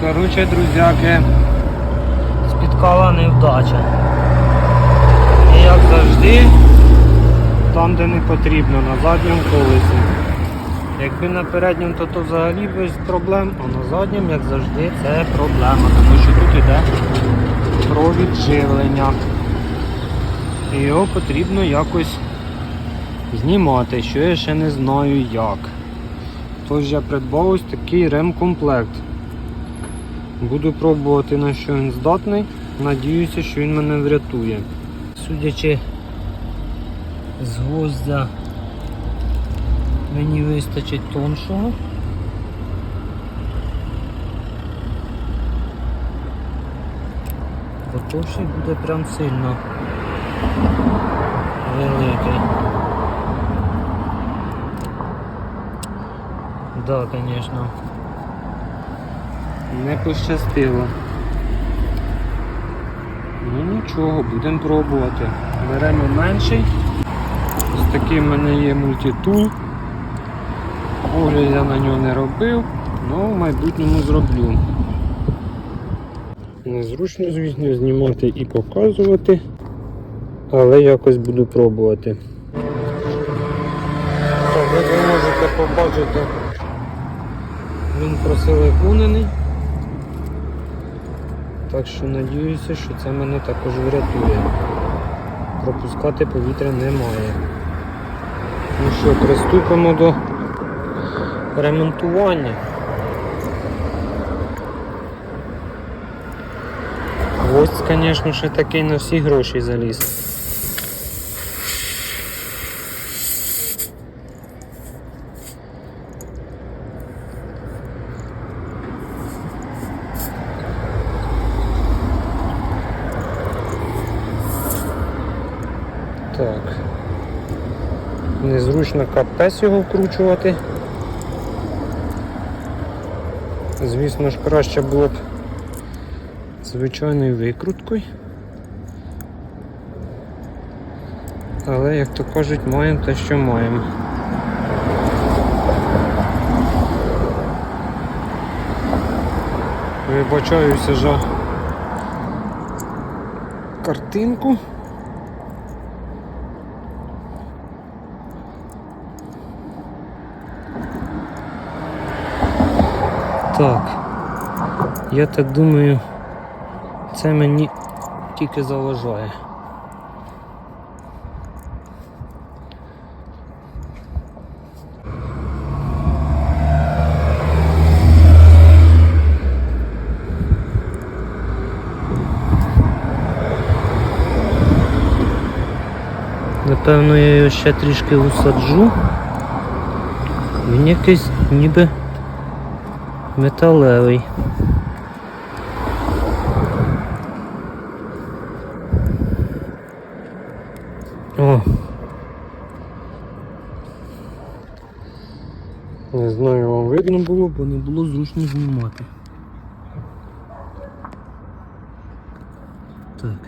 Коротше, друзяки, спіткала невдача. І як завжди, там, де не потрібно, на задньому колесі. Якби на передньому, то, то взагалі без проблем, а на задньому, як завжди, це проблема, тому що тут іде провід живлення. І його потрібно якось знімати, що я ще не знаю як. Тож я придбав ось такий ремкомплект. Буду пробувати на що він здатний. Надіюся, що він мене врятує. Судячи з гвоздя, мені вистачить тоншого. Бо буде прям сильно великий. Да, звісно. Не пощастило. Ну нічого, будемо пробувати. Беремо менший. Ось такий в мене є мультитул. Огляд я на нього не робив, але в майбутньому зроблю. Незручно, звісно, знімати і показувати, але якось буду пробувати. Так, як ви можете побачити, він просили просиликунений. Так що надіюся, що це мене також врятує. Пропускати повітря немає. Ну що, приступимо до ремонтування. Ось, звісно, ще такий на всі гроші заліз. Так. Незручно каптес його вкручувати. Звісно ж, краще було б звичайною викруткою. Але, як то кажуть, маємо те, що маємо. Вибачаюся за картинку. Так, я так думаю, це мені тільки заважає. Напевно, я його ще трішки усаджу. Він якийсь ніби металевий. О. Не знаю, вам видно було, бо не було зручно знімати. Так.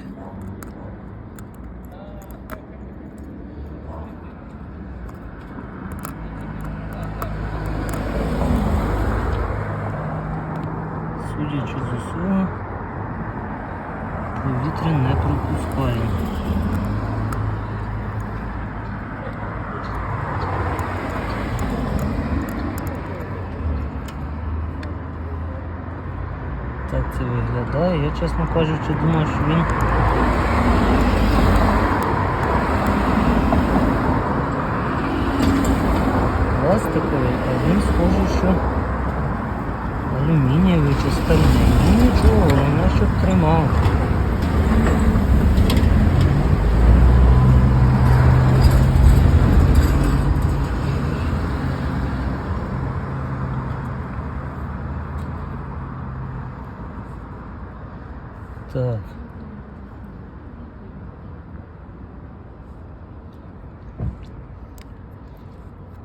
Судячи з усього, повітря не пропускає. Так це виглядає. Я, чесно кажучи, думав, що він пластиковий, а він схоже, що алюмінієвий чи стальний. Ну нічого, вона щоб тримав. Так.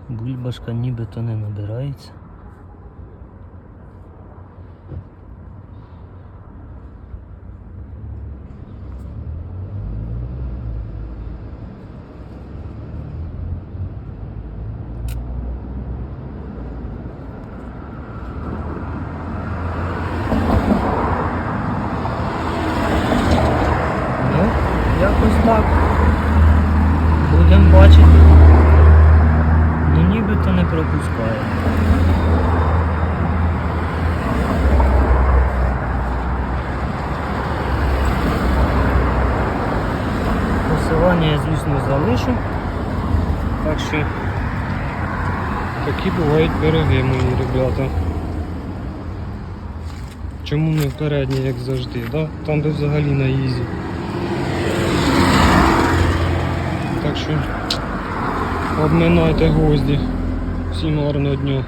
Бульбашка нібито не набирається. Пропускає. Посилання я, звісно, залишу. Так що такі бувають пироги, мої ребята. Чому не передні, як завжди, да? Там де взагалі на ізі. Так що обминайте гвозді. Всім гарного дня.